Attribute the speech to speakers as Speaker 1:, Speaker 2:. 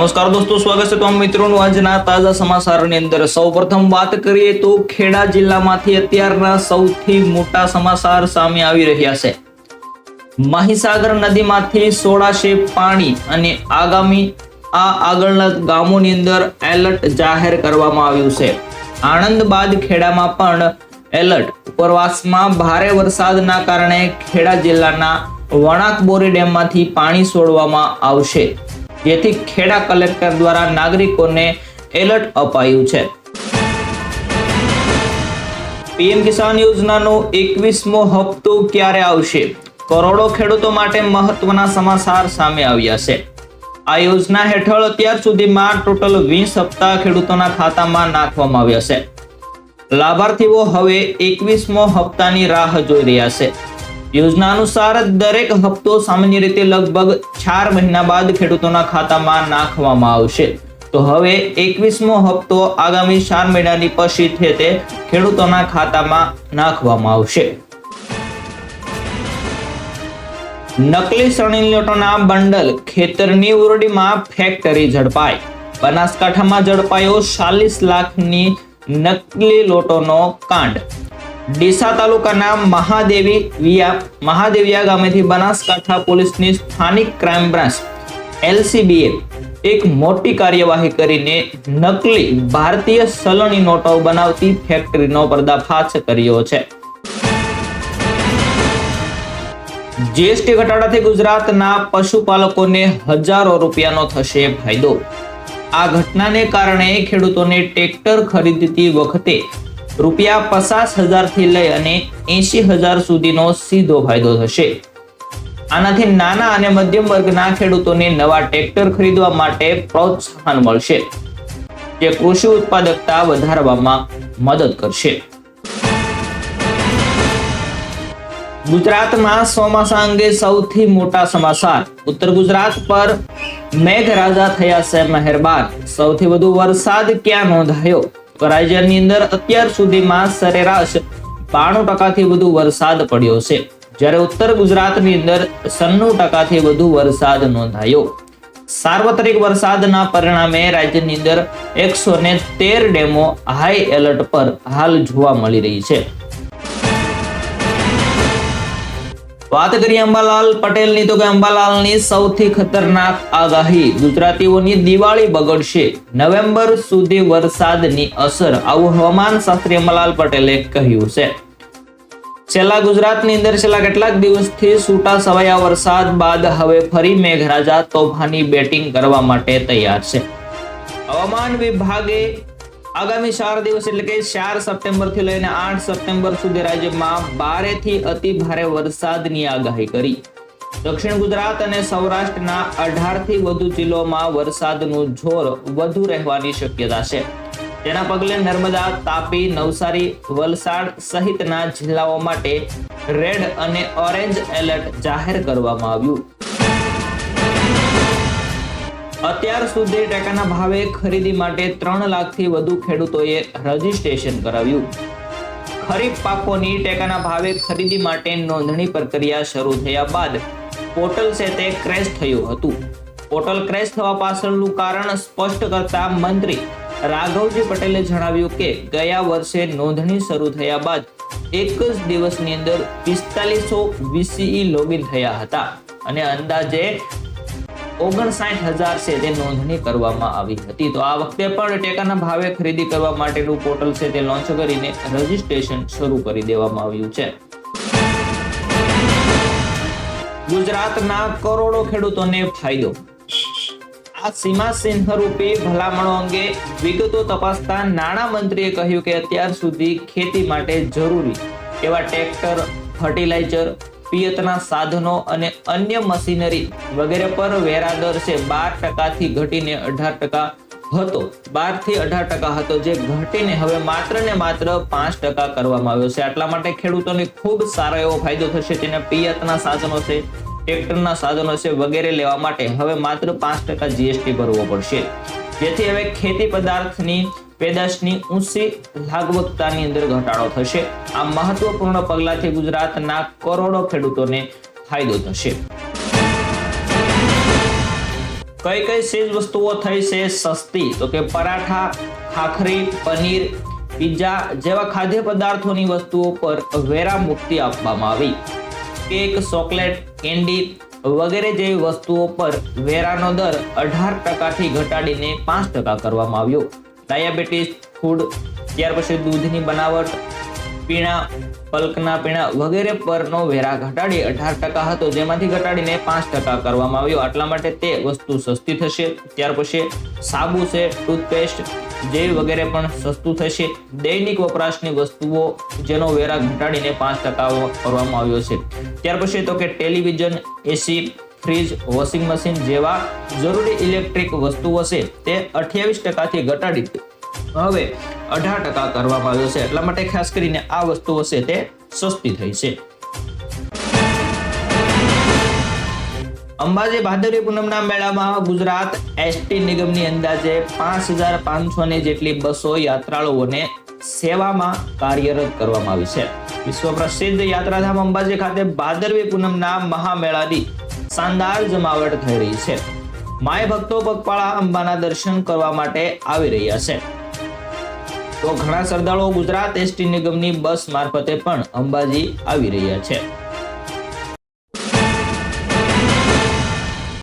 Speaker 1: નમસ્કાર દોસ્તો, સ્વાગત છે તમામ મિત્રોનું આજના તાજા સમાચારની અંદર. સૌપ્રથમ વાત કરીએ તો ખેડા જિલ્લામાંથી અત્યારના સૌથી મોટા સમાચાર સામે આવી રહ્યા છે. મહીસાગર નદીમાંથી સોળાશે પાણી અને આગામી આ આગળના ગામોની અંદર એલર્ટ જાહેર કરવામાં આવ્યું છે. આણંદ બાદ ખેડામાં પણ એલર્ટ. ઉપરવાસમાં ભારે વરસાદના કારણે ખેડા જિલ્લાના વણાક બોરી ડેમમાંથી પાણી છોડવામાં આવશે. જેથી ખેડા કલેક્ટર દ્વારા નાગરિકોને એલર્ટ અપાયું છે. પીએમ કિસાન યોજનાનો એકવીસમો હપ્તો ક્યારે આવશે? કરોડો ખેડૂતો માટે મહત્વના સમાચાર સામે આવ્યા છે. આ યોજના હેઠળ અત્યાર સુધીમાં ટોટલ વીસ હપ્તા ખેડૂતોના ખાતામાં નાખવામાં આવ્યા છે. લાભાર્થીઓ હવે એકવીસમો હપ્તાની રાહ જોઈ રહ્યા છે. યોજના અનુસાર દરેક હપ્તો સામાન્ય રીતે લગભગ ચાર મહિના બાદ ખેડૂતોના ખાતામાં નાખવામાં આવશે. તો હવે એકવીસમો હપ્તો આગામી ચાર મહિનાની પછી છે ખેડૂતોના ખાતામાં નાખવામાં આવશે. નકલી સણી લોટોના બંડલ ખેતરની ઉરડીમાં ફેક્ટરી ઝડપાઈ. બનાસકાંઠામાં ઝડપાયો ચાલીસ લાખની નકલી લોટોનો કાંડ. ડીસા તાલુકાના મહાદેવી વિયા, મહાદેવિયા ગામેથી બનાસકાંઠા પોલીસની સ્થાનિક ક્રાઇમ બ્રાન્ચ, એલસીબીએ એક મોટી કાર્યવાહી કરીને નકલી ભારતીય સલણી નોટો બનાવતી ફેક્ટરીનો પર્દાફાશ કર્યો છે. જીએસટી ઘટાડાથી ગુજરાતના પશુપાલકોને હજારો રૂપિયાનો થશે ફાયદો. આ ઘટનાને કારણે ખેડૂતોને ટ્રેક્ટર ખરીદતી વખતે રૂપિયા પચાસ હજારથી લઈ અને એસી હજાર સુધીનો સીધો ફાયદો થશે. આનાથી નાના અને મધ્યમ વર્ગના ખેડૂતોને નવા ટ્રેક્ટર ખરીદવા માટે પ્રોત્સાહન મળશે, જે કૃષિ ઉત્પાદકતા વધારવામાં મદદ કરશે. ગુજરાતમાં ચોમાસા અંગે સૌથી મોટા સમાચાર. ઉત્તર ગુજરાત પર મેઘરાજા થયા છે મહેરબાન. સૌથી વધુ વરસાદ ક્યાં નોંધાયો? રાજ્યની અંદર અત્યાર સુધીમાં સરેરાશ બાણું ટકાથી વધુ વરસાદ પડ્યો છે. જ્યારે ઉત્તર ગુજરાતની અંદર સન્નું ટકાથી વધુ વરસાદ નોંધાયો. સાર્વત્રિક વરસાદના પરિણામે રાજ્યની અંદર એકસો તેર ડેમો હાઈ એલર્ટ પર હાલ જોવા મળી રહી છે. વાત કરીએ અંબાલાલ પટેલની, તો કે અંબાલાલની સૌથી ખતરનાક આગાહી. ગુજરાતીઓની દિવાળી બગડશે. નવેમ્બર સુધી વરસાદની અસર. આવું હવામાન શાસ્ત્રી અંબાલાલ પટેલે કહ્યું છે. છેલ્લા ગુજરાતની અંદર છેલ્લા કેટલાક દિવસથી છૂટા છવાયા વરસાદ બાદ હવે ફરી મેઘરાજા તોફાની બેટિંગ કરવા માટે તૈયાર છે. હવામાન વિભાગે આગામી ચાર દિવસ એટલે કે ચાર સપ્ટેમ્બરથી લઈને આઠ સપ્ટેમ્બર સુધી રાજ્યમાં ભારેથી અતિ ભારે વરસાદની આગાહી કરી. દક્ષિણ ગુજરાત અને સૌરાષ્ટ્રના અઢારથી વધુ જિલ્લાઓમાં વરસાદનું જોર વધુ રહેવાની શક્યતા છે. તેના પગલે નર્મદા, તાપી, નવસારી, વલસાડ સહિતના જિલ્લાઓ માટે રેડ અને ઓરેન્જ એલર્ટ જાહેર કરવામાં આવ્યું. અત્યાર સુધી ટેકાના ભાવે ખરીદી માટે ત્રણ લાખથી વધુ ખેડૂતોએ રજીસ્ટ્રેશન કરાવ્યું. ખરીફ પાકોની ટેકાના ભાવે ખરીદી માટે નોંધણી પ્રક્રિયા શરૂ થયા બાદ પોર્ટલ સેતે ક્રેશ થયું હતું. પોર્ટલ ક્રેશ થવા પાછળનું કારણ સ્પષ્ટ કરતા મંત્રી રાઘવજી પટેલે જણાવ્યું કે, ગયા વર્ષે નોંધણી શરૂ થયા બાદ એક જ દિવસની અંદર પિસ્તાલીસો વીસીઈ લોગિન થયા હતા અને અંદાજે ઓગણસાઠ હજાર છે તે નોંધણી કરવામાં આવી હતી. તો આ વખતે પણ ટેકાના ભાવે ખરીદી કરવા માટેનું પોર્ટલ છે તે લોન્ચ કરીને રજીસ્ટ્રેશન શરૂ કરી દેવામાં આવ્યું છે. ગુજરાતના કરોડો ખેડૂતોને ફાયદો. આ સીમા સિંહ રૂપી ભલામણો અંગે વિગતો તપાસતા નાણાં મંત્રીએ કહ્યું કે અત્યાર સુધી ખેતી માટે જરૂરી એવા ટ્રેક્ટર, ફર્ટિલાઇઝર પિયતના સાધનો અને અન્ય મશીનરી વગેરે પર વેરા દર છે. બાર ટકાથી ઘટીને અઢાર ટકા હતો. બારથી અઢાર ટકા હતો જે ઘટીને હવે માત્ર ને માત્ર પાંચ ટકા કરવામાં આવ્યો છે. આટલા માટે ખેડૂતોને ખૂબ સારો એવો ફાયદો થશે. તેને પિયતના સાધનો છે, ટ્રેક્ટરના સાધનો છે વગેરે લેવા માટે હવે માત્ર પાંચ ટકા જીએસટી ભરવો પડશે. જેથી હવે ખેતી પદાર્થની પેદાશની ઊંચી લાગવકતાની અંદર ઘટાડો થશે. આ મહત્વપૂર્ણ પગલાથી ગુજરાતના કરોડો ખેડૂતોને ફાયદો થશે. કઈ કઈ ચીજ વસ્તુઓ થઈ છે સસ્તી? તો કે પરાઠા, ખાખરી, પનીર, પિઝા જેવા ખાદ્ય પદાર્થોની વસ્તુઓ પર વેરા મુક્તિ આપવામાં આવી. કેક, ચોકલેટ, કેન્ડી વગેરે જેવી વસ્તુઓ પર વેરાનો દર અઢાર ટકાથી ઘટાડીને પાંચ ટકા કરવામાં આવ્યો. ડાયાબિટીસ, ફૂડ, ત્યાર પછી દૂધની બનાવટ, પીણા, પલ્કના પીણા વગેરે પરનો વેરા ઘટાડી અઢાર ટકા હતો. જેમાંથી ઘટાડીને પાંચ ટકા કરવામાં આવ્યો. આટલા માટે તે વસ્તુ સસ્તી થશે. ત્યાર પછી સાબુ છે, ટૂથપેસ્ટ જેવી વગેરે પણ સસ્તું થશે. દૈનિક વપરાશની વસ્તુઓ જેનો વેરા ઘટાડીને પાંચ ટકા કરવામાં આવ્યો છે. ત્યાર પછી તો કે television, AC fridge washing machine જેવા જરૂરી ઇલેક્ટ્રિક વસ્તુઓ છે તે અઠ્યાવીસ ટકાથી ઘટાડી હવે અઢાર ટકા કરવામાં આવ્યો છે, એટલા માટે ખાસ કરીને આ વસ્તુઓ છે તે સસ્તી થઈ છે. અંબાજી ભાદરવી પૂનમના મેળામાં ગુજરાત એસટી નિગમની અંદાજે પાંચ હજાર પાંચસો ને જેટલી બસો યાત્રાળુઓને સેવામાં કાર્યરત કરવામાં આવી છે. વિશ્વ પ્રસિદ્ધ યાત્રાધામ અંબાજી ખાતે ભાદરવી પૂનમના મહામેળાની શાનદાર જમાવટ થઈ રહી છે. માય ભક્તો પગપાળા અંબાના દર્શન કરવા માટે આવી રહ્યા છે. તો ઘણા શ્રદ્ધાળુઓ ગુજરાત એસટી નિગમની બસ મારફતે પણ અંબાજી આવી રહ્યા છે.